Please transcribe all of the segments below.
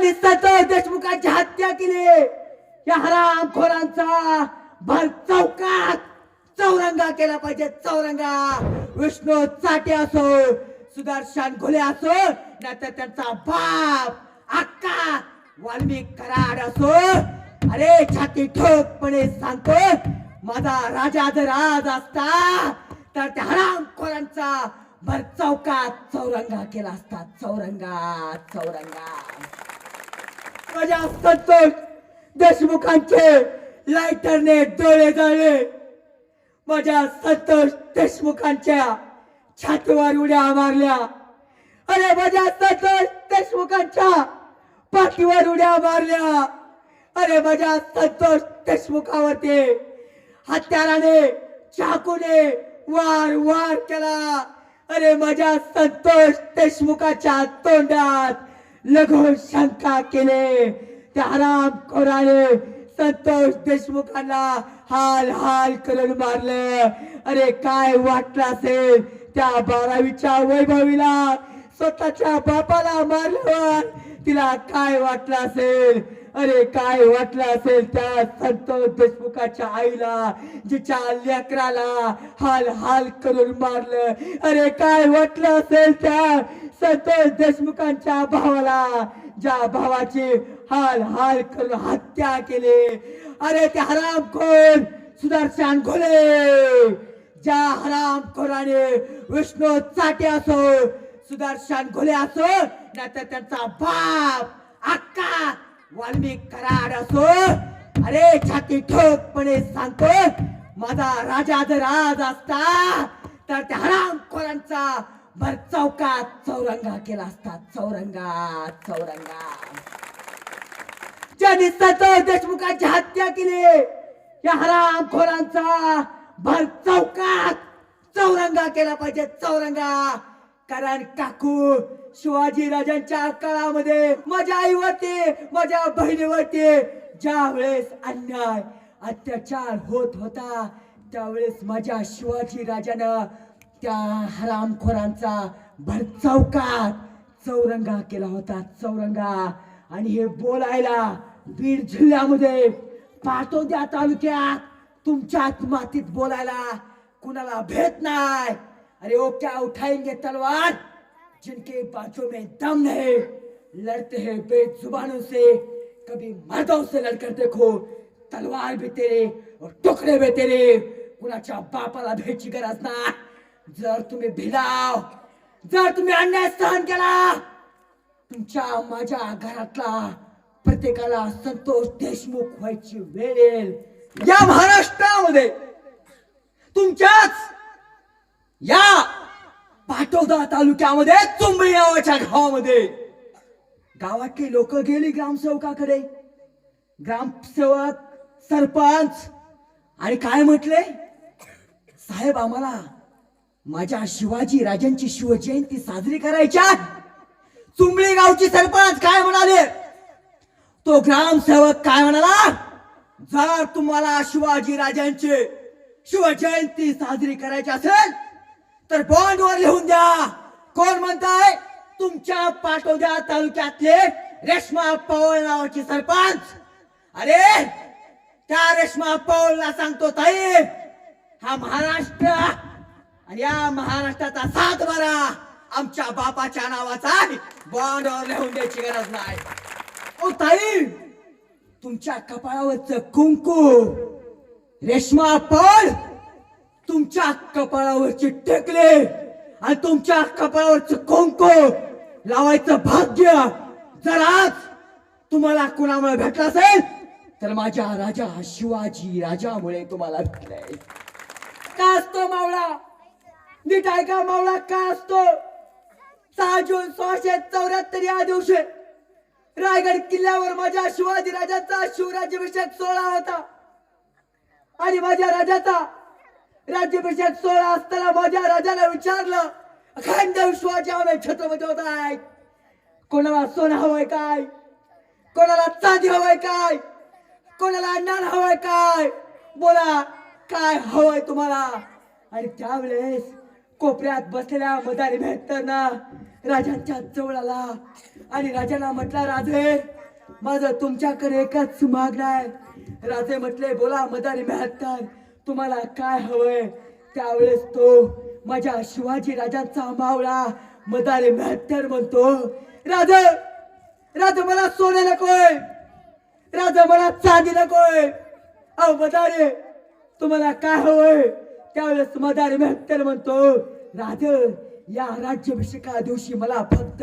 ज्यांनी संतोष देशमुखांची हत्या केली. या हरामखोरांचा भर चौकात चौरंगा केला पाहिजे. चौरंगा विष्णू चाटे असो सुदर्शन घुले असो नाहीतर त्यांचा बाप अक्का वाल्मिक कराड असो. अरे छाती ठोकपणे सांगतो माझा राजा जर आज असता तर त्या हरामखोरांचा भर चौकात चौरंगा केला असता. चौरंगा चौरंगा. माझ्या संतोष देशमुखांचे लायटरने डोळे जाळे. माझ्या संतोष देशमुखांच्या छातीवर उड्या मारल्या. अरे माझ्या संतोष देशमुखांच्या पाठीवर उड्या मारल्या. अरे माझ्या संतोष देशमुखावरती हत्याराने चाकूने वार वार केला. अरे माझ्या संतोष देशमुखाच्या तोंडात लघु शंका केले. त्या हराम खोराने संतोष देशमुखांना हाल हाल करून मारलं. अरे काय वाटलं असेल? त्या बारावीच्या वैभवीला स्वतःच्या बापाला मारल्यावर तिला काय वाटलं असेल? अरे काय वाटलं असेल त्या संतोष देशमुखाच्या आईला जिच्या लेकराला हाल हाल करून मारलं? अरे काय वाटलं असेल त्या संतोष देशमुखांच्या भावाला ज्या भावाची हाल हाल करून हत्या केली. अरे ते हरामखोर सुदर्शन घोले ज्या हरामखोराने विष्णू चाटे असो सुदर्शन घोले असो नाहीतर त्यांचा बाप अक्का वाल्मिक कराड असो. अरे छाती ठोकपणे सांगतो माझा राजा जर आज असता तर त्या हरामखोरांचा भर चौकात चौरंगा केला असता चौरंगा चौरंगा. ज्यांनी संतोष देशमुखांची हत्या केली या हरामखोरांचा भर चौकात चौरंगा केला पाहिजे चौरंगा. कारण काकू शिवाजी राजांच्या काळामध्ये माझ्या आईवरती माझ्या बहिणीवरती ज्या वेळेस अन्याय अत्याचार होत होता त्यावेळेस माझ्या शिवाजी राजानं त्या हरामखोरांचा भर चौकात चौरंगा केला होता चौरंगा. आणि हे बोलायला बीड जिल्ह्यामध्ये पाटोद्या तालुक्यात तुमच्या मातीत बोलायला कुणाला भेट नाही. अरे ओ क्या उठाएंगे तलवार. जिनके बाजू में दम नहीं लड़ते हैं बेजुबानों से. कभी मर्दों से लड़कर देखो तलवार भी तेरे और टुकड़े भी तेरे. कुणाच्या बापाला भेटची गरज नाही. जर तुम्ही भिलाव जर तुम्ही अन्याय सहन केला तुमच्या माझ्या घरातला प्रत्येकाला संतोष देशमुख व्हायची वेळ येईल. या महाराष्ट्रामध्ये तुमच्याच या पाटोदा तालुक्यामध्ये चुंबळी नावाच्या गावामध्ये गावातली लोक गेली ग्रामसेवकाकडे. ग्रामसेवक सरपंच आणि काय म्हटले? साहेब आम्हाला माझ्या शिवाजी राजांची शिवजयंती साजरी करायच्या चुंबळी गावची सरपंच काय म्हणाले? तो ग्रामसेवक काय म्हणाला? जर तुम्हाला शिवाजी राजांची शिवजयंती साजरी करायची असेल तर बॉन्डवर लिहून द्या. कोण म्हणताय? तुमच्या पाटोद्या तालुक्यातले रेश्मा पवळ नावाची सरपंच. अरे त्या रेश्मा पवळला सांगतो ताई हा महाराष्ट्र आणि या महाराष्ट्राचा सात बारा आमच्या बापाच्या नावाचा आहे. बॉन्डवर लिहून द्यायची गरज नाही ओ ताई तुमच्या कपाळावरच कुंकू रेशमा पळ तुमच्या कपाळावरचे टेकले आणि तुमच्या कपाळावरच कुंकू लावायचं भाग्य जर आज तुम्हाला कुणामुळे भेटलं असेल तर माझ्या राजा शिवाजी राजामुळे तुम्हाला भेटलंय का असतो मावळा नीट ऐका मावळा का असतो? सहा जून सोळाशे चौऱ्याहत्तर या दिवशी रायगड किल्ल्यावर माझ्या शिवाजी राजाचा शिवराज्याभिषेक सोहळा होता. आणि माझ्या राजाचा राज्याभिषेक सोहळा असताना माझ्या राजाला विचारलं अखंड आम्ही छत्रपती होत आहे. कोणाला सोनं हवंय काय? कोणाला चांदी हवंय काय? कोणाला अन्नान हवंय काय? बोला काय हवंय तुम्हाला? आणि त्यावेळेस कोपऱ्यात बसलेल्या मदारी भेटताना राजांच्या जवळ आला आणि राजाला म्हटला राजे माझं तुमच्याकडे एकच मागणं आहे. राजे म्हटले बोला मदारी मेहत्तर तुम्हाला काय हवंय? त्यावेळेस तो माझ्या शिवाजी राजांचा मावळा मदारी मेहत्तर म्हणतो राज राज मला सोने नकोय राजा मला चांदी नकोय. अहो मदारे तुम्हाला काय हवंय? त्यावेळेस मदारी मेहत्तर म्हणतो राज या राज्याभिषेका दिवशी मला फक्त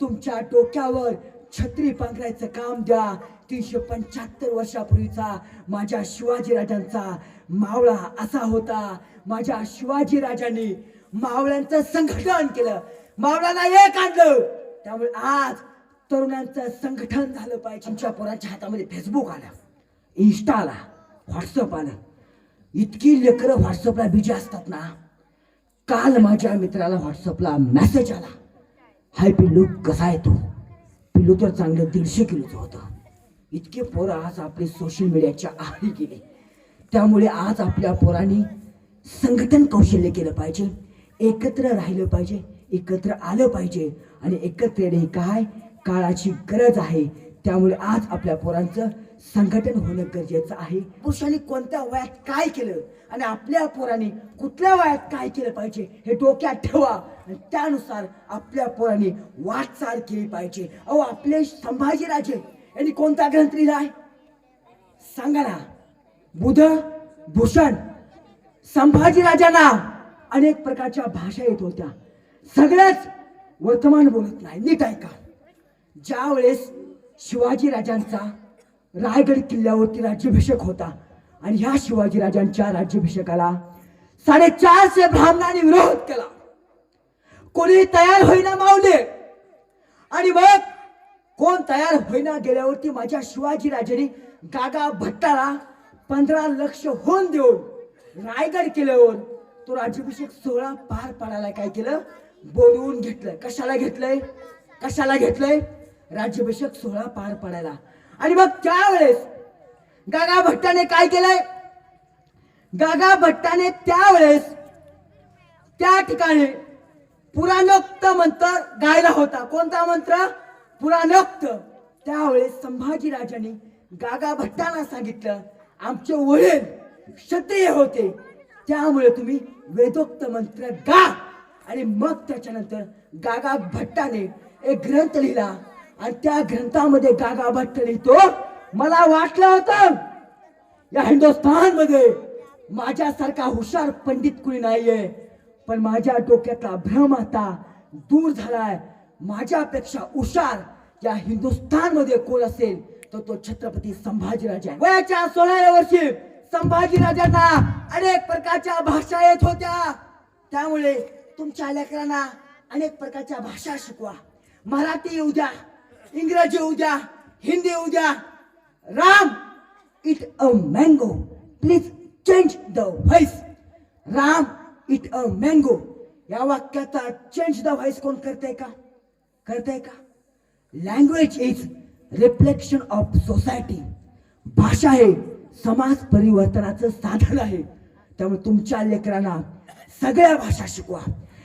तुमच्या डोक्यावर छत्री पांघरायचं काम द्या. तीनशे पंच्याहत्तर वर्षापूर्वीचा माझ्या शिवाजी राजांचा मावळा असा होता. माझ्या शिवाजी राजांनी मावळ्यांचं संघटन केलं. मावळ्यांना एक आणलं. त्यामुळे आज तरुणांचं संघटन झालं पाहिजे. तुमच्या पोरांच्या हातामध्ये फेसबुक आला. इन्स्टा आला. व्हॉट्सअप आलं. इतकी लेकरं व्हॉट्सअपला बिजी असतात ना. काल माझ्या मित्राला व्हॉट्सअपला मेसेज आला. हाय पिल्लू कसा आहे तू? पिल्लू तर चांगलं दीडशे किलोचं होतं. इतके पोरं आज आपले सोशल मीडियाच्या आहारी गेले. त्यामुळे आज आपल्या पोरांनी संघटन कौशल्य केलं पाहिजे. एकत्र राहिलं पाहिजे एकत्र आलं पाहिजे. आणि एकत्र येणे काय? काळाची गरज आहे. त्यामुळे आज आपल्या पोरांचं संघटन होणं गरजेचं आहे. पुरुषांनी कोणत्या वयात काय केलं आणि आपल्या पोराने कुठल्या वयात काय केलं पाहिजे हे डोक्यात ठेवा. आणि त्यानुसार आपल्या पोरांनी वाटचाल केली पाहिजे. अहो आपले संभाजीराजे यांनी कोणता ग्रंथ लिहिलाय सांगा ना. बुध भूषण संभाजीराजांना अनेक प्रकारच्या भाषा येत होत्या. सगळ्याच वर्तमान बोलत नाही. नीट ऐका. ज्या वेळेस शिवाजी राजांचा रायगड किल्ल्यावरती राज्याभिषेक होता. आणि ह्या शिवाजी राजांच्या राज्याभिषेकाला साडेचारशे ब्राह्मणांनी विरोध केला. कोणी तयार होईना मावले आणि मग कोण तयार होईना गेल्यावरती माझ्या शिवाजीराजांनी गागा भट्टाला पंधरा लक्ष होऊन देऊन रायगड केल्यावर तो राज्याभिषेक सोहळा पार पाडायला काय केलं? बोलवून घेतलंय. कशाला घेतलंय? कशाला घेतलंय? राज्याभिषेक सोहळा पार पाडायला. आणि मग त्यावेळेस गागा भट्टाने काय केलंय? गागा भट्टाने त्यावेळेस त्या ठिकाणी पुराणोक्त मंत्र गायला होता. कोणता मंत्र? पुराणोक्त. त्यावेळेस संभाजी राजांनी गागा भट्टांना सांगितलं आमचे वडील क्षत्रिय होते. त्यामुळे तुम्ही वेदोक्त मंत्र गा. आणि मग त्याच्यानंतर गागा भट्टाने एक ग्रंथ लिहिला. आणि त्या ग्रंथामध्ये गागा भट्ट लिहितो मला वाटलं होतं. या हिंदुस्थानमध्ये माझ्यासारखा हुशार पंडित कुणी नाहीये पण माझ्या डोक्यातला भ्रम आता दूर झालाय. माझ्यापेक्षा हुशार या हिंदुस्थानमध्ये कोण असेल तर तो छत्रपती संभाजीराजा. आहे. वयाच्या सोळाव्या वर्षी संभाजीराजांना अनेक प्रकारच्या भाषा येत होत्या. त्यामुळे तुमच्या लेकरांना अनेक प्रकारच्या भाषा शिकवा. मराठी येऊ द्या इंग्रजी येऊ द्या हिंदी येऊ द्या Ram eat a mango. Please change the voice Ram eat a mango. या वाक्याचा चेंज द व्हॉइस कोण करतंय का? करतंय का? Language is reflection of society भाषा हे समाज परिवर्तनाचं साधन आहे. त्यामुळे तुमच्या लेकरांना सगळ्या भाषा शिकवा.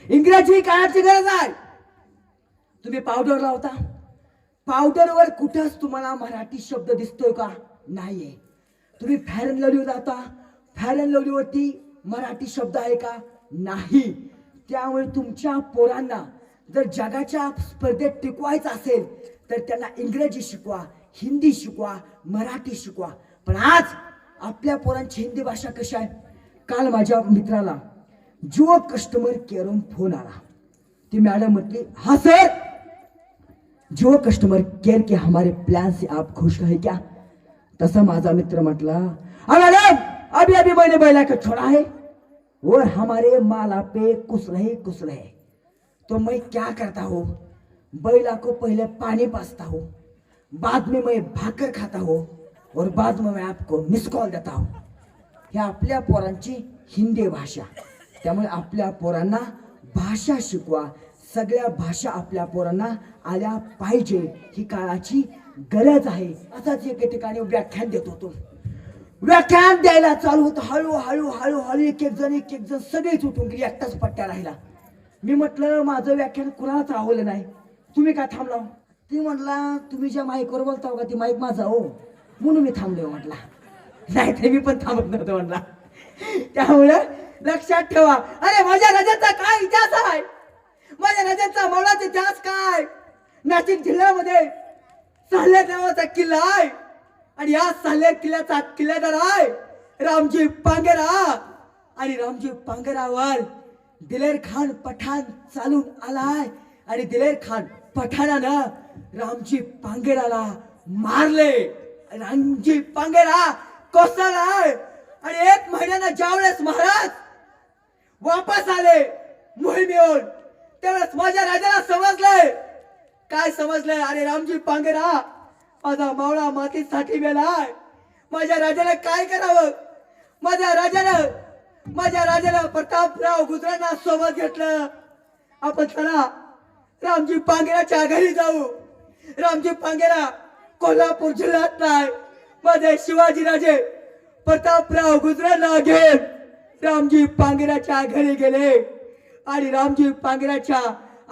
इंग्रजी काळाची गरज आहे. तुम्ही पावडर लावता. पावडरवर कुठंच तुम्हाला मराठी शब्द दिसतोय का? नाहीये. तुम्ही फॅर अँड लवली जाता फॅर अँड लवलीवरती मराठी शब्द आहे का? नाही. त्यामुळे तुमच्या पोरांना जर जगाच्या स्पर्धेत टिकवायचं असेल तर त्यांना इंग्रजी शिकवा हिंदी शिकवा मराठी शिकवा. पण आज आपल्या पोरांची हिंदी भाषा कशी आहे? काल माझ्या मित्राला जो कस्टमर केअरहून फोन आला. ती मॅडम म्हटली हा सर जो कस्टमर केअर के हमारे प्लॅन से आप खुश है क्या? तसा माझा मित्र म्हटला अभी अभी मैंने बैला का छोड़ा है। और हमारे माला पे कुछ रहे कुछ रहे। तो मैं क्या करता हूँ? बैला को पहले पानी पासता हूँ। बाद में मैं भाकर खाता हूँ। और बाद में मैं आपको मिस कॉल देता हूँ। ही आपल्या पोरांची हिंदी भाषा। त्यामुळे आपल्या पोरांना भाषा शिकवा। सगळ्या भाषा आपल्या पोरांना आल्या पाहिजे ही काळाची गरज आहे. असाच एके ठिकाणी व्याख्यान देत होतो. व्याख्यान द्यायला चालू होतं. हळूहळू हळूहळू एक एक जण एक एक जण सगळेच उठून गेली. एकटाच पट्ट्या राहिला. मी म्हटलं माझं व्याख्यान कुणालाच आवलं नाही. तुम्ही का थांबला ती म्हटला तुम्ही ज्या माईकवर बोलताव का ती माईक माझा हो. म्हणून मी थांबलोय म्हटला. नाही ते मी पण थांबत नव्हतो म्हटला. त्यामुळं लक्षात ठेवा. अरे माझ्या रजाचा काय इतिहास आहे? माझ्या रजाचा मौलाचा इतिहास काय? नाशिक जिल्ह्यामध्ये साल्हे नावाचा किल्ला आहे. आणि या साल्हे किल्ल्याचा किल्लेदार आहे रामजी पांगेरा आणि रामजी पांगेरावर दिलेर खान पठाण चालून आलाय. आणि दिलेर खान पठाणानं रामजी पांगेराला मारले. रामजी पांगेरा कोसळलाय आणि एक महिन्यानं ज्यावेळेस महाराज वापस आले मोहिमेवर त्यावेळेस माझ्या राजाला समजलंय. काय समजलंय? अरे रामजी पांगेरा माझा मावळा मातीसाठी गेलाय माझ्या राजाला काय करावं? माझ्या राजानं माझ्या राजाला प्रतापराव गुजरांना सोबत घेतलं. आपण चला रामजी पांगेराच्या घरी जाऊ. रामजी पांगेरा कोल्हापूर जिल्ह्यात नाही. माझे शिवाजी राजे प्रतापराव गुजरांना घेत रामजी पांगेराच्या घरी गेले. आणि रामजी पांगेराच्या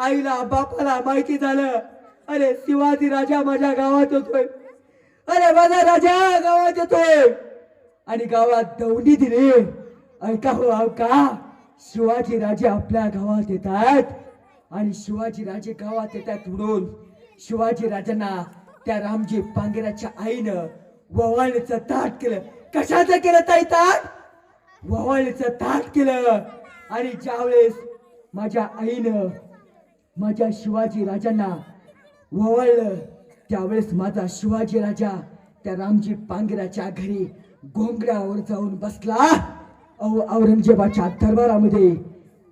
आईला बापाला माहिती झालं. अरे शिवाजी राजा माझ्या गावात येतोय अरे माझा राजा गावात येतोय. आणि गावात दौंडी दिली. ऐका हो का शिवाजी राजे आपल्या गावात येतात. आणि शिवाजी राजे गावात येतात म्हणून शिवाजी राजांना त्या रामजी पांगेराच्या आईनं ववाळीचं ताट केलं. कशाचं केलं ताई ताट? ववाळीचं ताट केलं. आणि ज्यावेळेस माझ्या आईनं माझ्या शिवाजी राजांना ववाळलं. त्यावेळेस माझा शिवाजी राजा त्या रामजी पांगेराच्या घरी घोंगड्यावर जाऊन बसला. औ- औरंगजेबाच्या दरबारामध्ये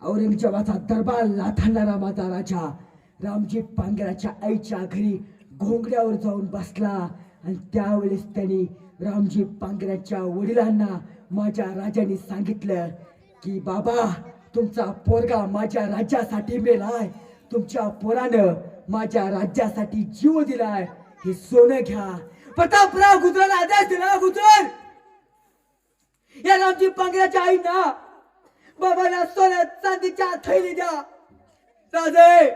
औरंगजेबाचा दरबार लाथाडणारा माझा राजा रामजी पांगेराच्या आईच्या घरी घोंगड्यावर जाऊन बसला. आणि त्यावेळेस त्यांनी रामजी पांगेराच्या वडिलांना माझ्या राजाने सांगितलं की बाबा तुमचा पोरगा माझ्या राज्यासाठी मेलाय. तुमच्या पोरानं माझ्या राज्यासाठी जीव दिलाय. हे सोनं घ्या. प्रतापराव गुजराला आदेश दिला गुजर. या रामजी पांगऱ्याच्या आईना बाबाला सोन्या चांदीच्या थैली द्या. राजे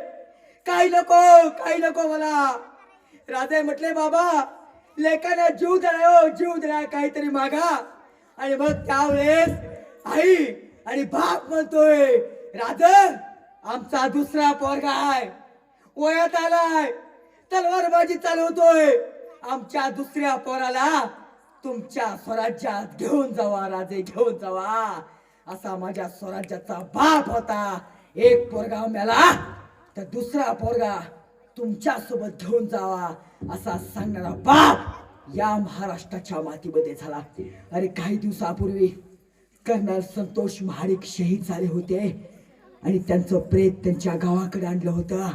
काही नको काही नको मला. राजे म्हटले बाबा लेखाने जीव दिलाय हो जीव दिलाय काहीतरी मागा. आणि मग त्यावेळेस आई आणि बाप म्हणतोय राज आमचा दुसरा पोरगा आहे. वयात आलाय. तलवारबाजी चालवतोय. आमच्या दुसऱ्या पोराला तुमच्या स्वराज्यात घेऊन जावा राजे घेऊन जावा. असा माझ्या स्वराज्याचा बाप होता. एक पोरगा मेला तर दुसरा पोरगा तुमच्यासोबत घेऊन जावा असा सांगणारा बाप या महाराष्ट्राच्या मातीमध्ये झाला. अरे काही दिवसापूर्वी कर्नल संतोष महाडिक शहीद झाले होते. आणि त्यांचं प्रेत त्यांच्या गावाकडे आणलं होतं.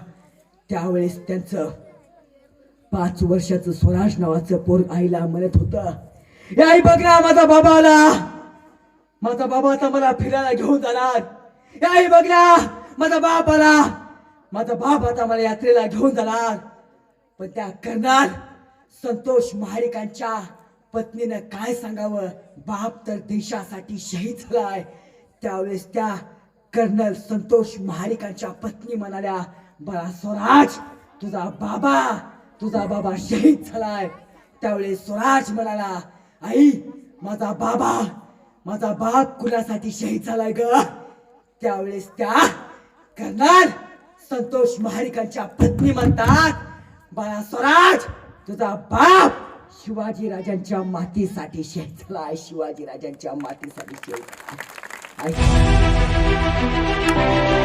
त्यावेळेस त्यांचं पाच वर्षाचं स्वराज नावाचं पोर आईला म्हणत होतं आई बघ ना माझा बाबा आला माझा बाबा आता मला फिरायला घेऊन जाणार. आई बघ ना माझा बाप आला माझा बाप आता मला यात्रेला घेऊन जाणार. पण त्या कर्नल संतोष महाडिकांच्या पत्नीनं काय सांगावं? बाप तर देशासाठी शहीद झालाय. त्यावेळेस त्या कर्नल संतोष महालिकांच्या पत्नी म्हणाल्या बाळा स्वराज तुझा बाबा तुझा बाबा शहीद झालाय. त्यावेळेस स्वराज म्हणाला आई माझा बाबा माझा बाप कुणासाठी शहीद झालाय ग? त्यावेळेस त्या कर्नल संतोष महारिकांच्या पत्नी म्हणतात बाळा स्वराज तुझा बाप शिवाजी राजांच्या मातीसाठी शहीद झालाय शिवाजी राजांच्या मातीसाठी शहीद आई. Música